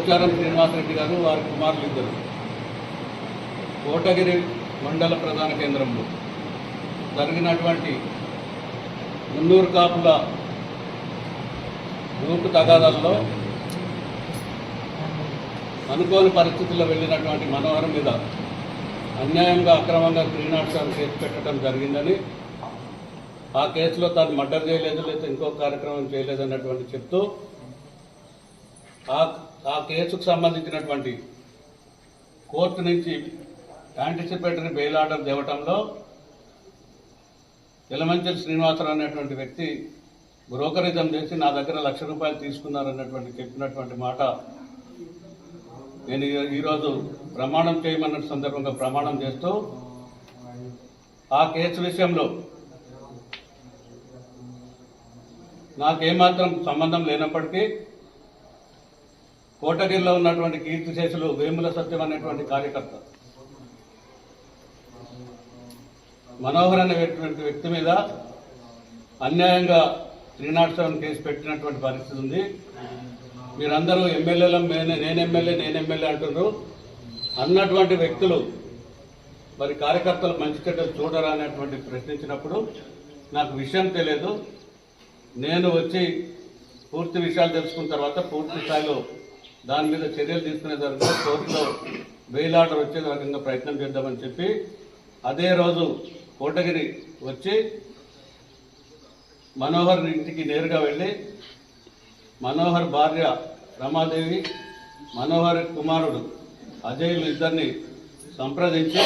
పోచారం శ్రీనివాసరెడ్డి గారు వారి కుమారులు ఇద్దరు. కోటగిరి మండల ప్రధాన కేంద్రంలో జరిగినటువంటి మున్నూరు కాపుల గ్రూపు తగాదాల్లో అనుకోని పరిస్థితుల్లో వెళ్ళినటువంటి మనోహరం మీద అన్యాయంగా అక్రమంగా త్రీ కేసు పెట్టడం జరిగిందని ఆ కేసులో తాను మర్డర్ చేయలేదు లేదా ఇంకో కార్యక్రమం చేయలేదన్నటువంటి చెప్తూ ఆ ఆ కేసుకు సంబంధించినటువంటి కోర్టు నుంచి యాంటిసిపేటరీ బెయిల్ ఆర్డర్ తేవటంలో ఎలమంచల్ శ్రీనివాసరావు అనేటువంటి వ్యక్తి బ్రోకరిజం చేసి నా దగ్గర లక్ష రూపాయలు తీసుకున్నారన్నటువంటి చెప్పినటువంటి మాట నేను ఈరోజు ప్రమాణం చేయమన్న సందర్భంగా ప్రమాణం చేస్తూ ఆ కేసు విషయంలో నాకేమాత్రం సంబంధం లేనప్పటికీ కోటగిరిలో ఉన్నటువంటి కీర్తిశేషులు వేముల సత్యం అనేటువంటి కార్యకర్త. మనోహర్ అనేటువంటి వ్యక్తి మీద అన్యాయంగా త్రీ నాట్ సెవెన్ కేసు పెట్టినటువంటి పరిస్థితి ఉంది. మీరందరూ ఎమ్మెల్యేల నేను నేను ఎమ్మెల్యే నేను ఎమ్మెల్యే అంటున్నారు. అన్నటువంటి వ్యక్తులు మరి కార్యకర్తలు మంచి చెడ్డలు చూడరా అనేటువంటి ప్రశ్నించినప్పుడు నాకు విషయం తెలియదు. నేను వచ్చి పూర్తి విషయాలు తెలుసుకున్న తర్వాత పూర్తి స్థాయిలో దాని మీద చర్యలు తీసుకునే తరఫున కోర్టులో బెయిల్ ఆర్డర్ వచ్చే విధంగా ప్రయత్నం చేద్దామని చెప్పి అదే రోజు కోటగిరి వచ్చి మనోహర్ ఇంటికి నేరుగా వెళ్ళి మనోహర్ భార్య రమాదేవి మనోహర్ కుమారుడు అజయ్లు ఇద్దరిని సంప్రదించి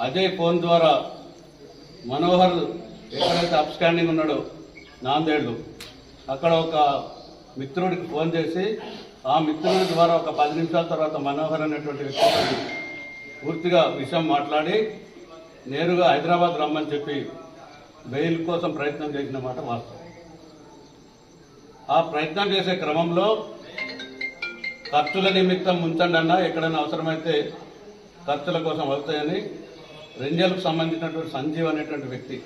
అజయ్ ఫోన్ ద్వారా మనోహర్ ఎక్కడైతే అప్స్టాండింగ్ ఉన్నాడో నాందేళ్ళు అక్కడ ఒక మిత్రుడికి ఫోన్ చేసి ఆ మిత్రుల ద్వారా ఒక పది నిమిషాల తర్వాత మనోహర్ అనేటువంటి వ్యక్తి పూర్తిగా విషయం మాట్లాడి నేరుగా హైదరాబాద్ రమ్మని చెప్పి బెయిల్ కోసం ప్రయత్నం చేసిన మాట వాస్తవం. ఆ ప్రయత్నం చేసే క్రమంలో ఖర్చుల నిమిత్తం ఉంచండి అన్నా ఎక్కడైనా అవసరమైతే ఖర్చుల కోసం వస్తాయని రెంజలకు సంబంధించినటువంటి సంజీవ్ అనేటువంటి వ్యక్తి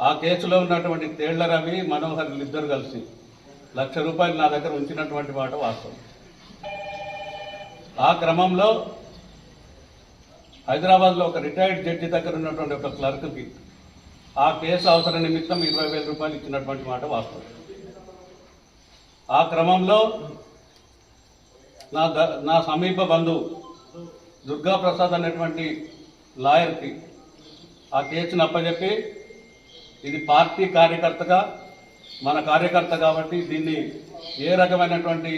ఆ కేసులో ఉన్నటువంటి తేళ్ళ రవి మనోహర్ ఇద్దరు కలిసి లక్ష రూపాయలు నా దగ్గర ఉంచినటువంటి మాట వాస్తవం. ఆ క్రమంలో హైదరాబాద్లో ఒక రిటైర్డ్ జడ్జి దగ్గర ఉన్నటువంటి ఒక క్లర్క్కి ఆ కేసు అవసరం నిమిత్తం ఇరవై వేల రూపాయలు ఇచ్చినటువంటి మాట వాస్తవం. ఆ క్రమంలో నా ద- నా సమీప బంధువు దుర్గా ప్రసాద్ అనేటువంటి లాయర్కి ఆ కేసును అప్పచెప్పి ఇది పార్టీ కార్యకర్తగా మన కార్యకర్త కాబట్టి దీన్ని ఏ రకమైనటువంటి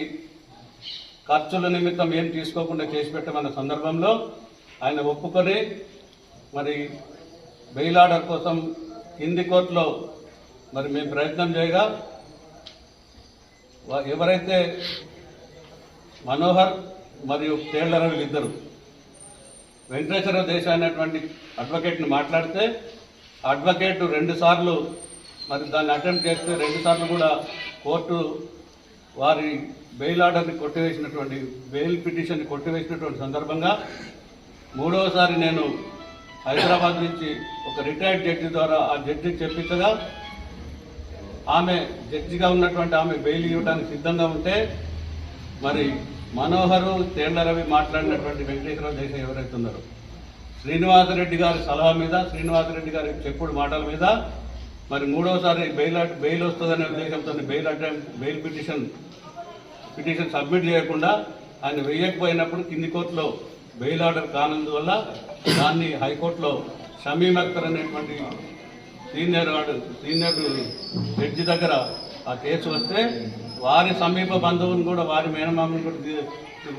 ఖర్చుల నిమిత్తం ఏం తీసుకోకుండా చేసి పెట్టమన్న సందర్భంలో ఆయన ఒప్పుకొని మరి బెయిల్ ఆర్డర్ కోసం కింది కోర్టులో మరి మేము ప్రయత్నం చేయగా ఎవరైతే మనోహర్ మరియు తేళ్ళ రవి ఇద్దరు వెంకటేశ్వర దేశ అనేటువంటి అడ్వకేట్ని మాట్లాడితే అడ్వకేట్ రెండుసార్లు మరి దాన్ని అటెంప్ట్ చేస్తే రెండు సార్లు కూడా కోర్టు వారి బెయిల్ ఆర్డర్ని కొట్టివేసినటువంటి బెయిల్ పిటిషన్ని కొట్టివేసినటువంటి సందర్భంగా మూడవసారి నేను హైదరాబాద్ నుంచి ఒక రిటైర్డ్ జడ్జి ద్వారా ఆ జడ్జి చెప్పించగా ఆమె జడ్జిగా ఉన్నటువంటి ఆమె బెయిల్ ఇవ్వడానికి సిద్ధంగా ఉంటే మరి మనోహరు తేళ్ళ రవి మాట్లాడినటువంటి వెంకటేశ్వర దేశం ఎవరైతున్నారో శ్రీనివాసరెడ్డి గారి సలహా మీద శ్రీనివాసరెడ్డి గారి చెప్పుడు మాటల మీద మరి మూడోసారి బెయిల్ బెయిల్ వస్తుందనే ఉద్దేశంతో bail attempt bail petition petition submit చేయకుండా ఆయన వేయకపోయినప్పుడు కింది కోర్టులో బెయిల్ ఆర్డర్ కానందువల్ల దాన్ని హైకోర్టులో షమీం అక్తర్ అనేటువంటి సీనియర్ సీనియర్ జడ్జి దగ్గర ఆ కేసు వస్తే వారి సమీప బంధువుని కూడా వారి మేనమామని కూడా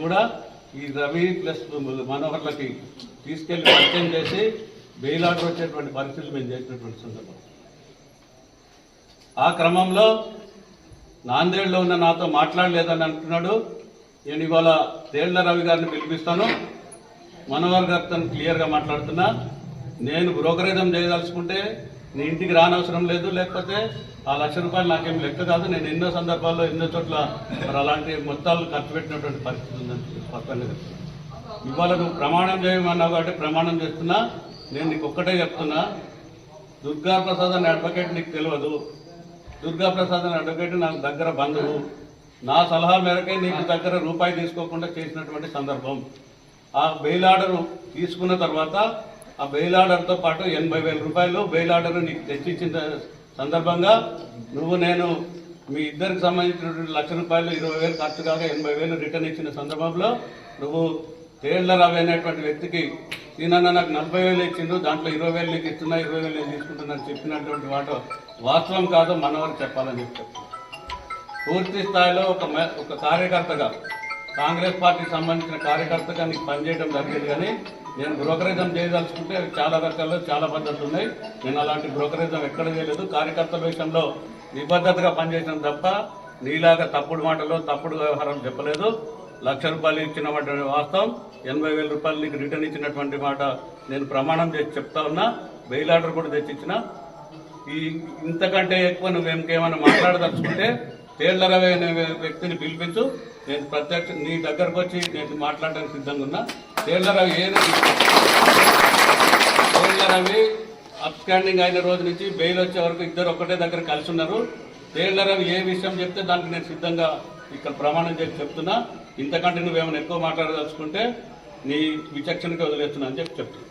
కూడా ఈ రవి ప్లస్ మనోహర్లకి తీసుకెళ్ళి పరిచయం చేసి బెయిల్ ఆర్డర్ వచ్చేటువంటి పరిస్థితులు మేము చేసినటువంటి సందర్భం. ఆ క్రమంలో నాందేడ్లో ఉన్న నాతో మాట్లాడలేదని అంటున్నాడు. నేను ఇవాళ తేళ్ళ రవి గారిని పిలిపిస్తాను. మనోహర్ గారితో క్లియర్గా మాట్లాడుతున్నా. నేను బ్రోకరేజం చేయదలుచుకుంటే నీ ఇంటికి రానవసరం లేదు లేకపోతే ఆ లక్ష రూపాయలు నాకేం లెక్క కాదు. నేను ఎన్నో సందర్భాల్లో ఎన్నో చోట్ల మరి అలాంటి మొత్తాలు ఖర్చు పెట్టినటువంటి పరిస్థితి ఉందని పక్కన ఇవాళ నువ్వు ప్రమాణం చేయమన్నావు కాబట్టి ప్రమాణం చేస్తున్నా. నేను నీకు ఒక్కటే చెప్తున్నా. దుర్గా ప్రసాద్ అనే అడ్వకేట్ నీకు తెలియదు. దుర్గా ప్రసాద్ అనే అడ్వకేట్ నాకు దగ్గర బంధువు. నా సలహా మేరకే నీకు దగ్గర రూపాయి తీసుకోకుండా చేసినటువంటి సందర్భం. ఆ బెయిల్ ఆర్డర్ తీసుకున్న తర్వాత ఆ బెయిల్ ఆర్డర్తో పాటు ఎనభై వేల రూపాయలు బెయిల్ ఆర్డర్ నీకు తెచ్చిచ్చిన సందర్భంగా నువ్వు నేను మీ ఇద్దరికి సంబంధించినటువంటి లక్ష రూపాయలు ఇరవై వేలు ఖర్చు కాగా ఎనభై వేలు రిటర్న్ ఇచ్చిన సందర్భంలో నువ్వు తేళ్ళ రవి అనేటువంటి వ్యక్తికి ఈయన నాకు నలభై వేలు ఇచ్చిండు దాంట్లో ఇరవై వేలు నీకు ఇస్తున్నా ఇరవై వేలు నేను తీసుకుంటున్నాను చెప్పినటువంటి మాట వాస్తవం కాదు మనవారు చెప్పాలని చెప్తారు పూర్తి స్థాయిలో ఒక ఒక కార్యకర్తగా కాంగ్రెస్ పార్టీకి సంబంధించిన కార్యకర్తగా నీకు పనిచేయడం జరిగేది కానీ నేను బ్రోకరేజం చేయదలుచుకుంటే చాలా రకాలు చాలా పద్ధతులు ఉన్నాయి. నేను అలాంటి బ్రోకరేజం ఎక్కడ చేయలేదు. కార్యకర్తల విషయంలో నిబద్ధతగా పనిచేసిన తప్ప నీలాగా తప్పుడు మాటలు తప్పుడు వ్యవహారం చెప్పలేదు. లక్ష రూపాయలు ఇచ్చినటువంటి వాస్తవం. ఎనభై వేల రూపాయలు నీకు రిటర్న్ ఇచ్చినటువంటి మాట నేను ప్రమాణం చేసి చెప్తా ఉన్నా. బెయిల్ ఆర్డర్ కూడా తెచ్చిచ్చిన. ఈ ఇంతకంటే ఎక్కువ నువ్వు మాట్లాడదలుచుకుంటే తేళ్ళ రవి అనే వ్యక్తిని పిలిపించు. నేను ప్రత్యక్ష నీ దగ్గరకు వచ్చి నేను మాట్లాడడానికి సిద్ధంగా ఉన్నా. తేళ్ళ రవి ఏది తేళ్ళ రవి అప్స్టాండింగ్ అయిన రోజు నుంచి బెయిల్ వచ్చే వరకు ఇద్దరు ఒకటే దగ్గర కలిసి ఉన్నారు. తేళ్ళ రవి ఏ విషయం చెప్తే దానికి నేను సిద్ధంగా ఇక్కడ ప్రమాణం చేసి చెప్తున్నా. ఇంతకంటే నువ్వేమైనా ఎక్కువ మాట్లాడదలుచుకుంటే నీ విచక్షణకి వదిలేస్తున్నా అని చెప్పి చెప్తాను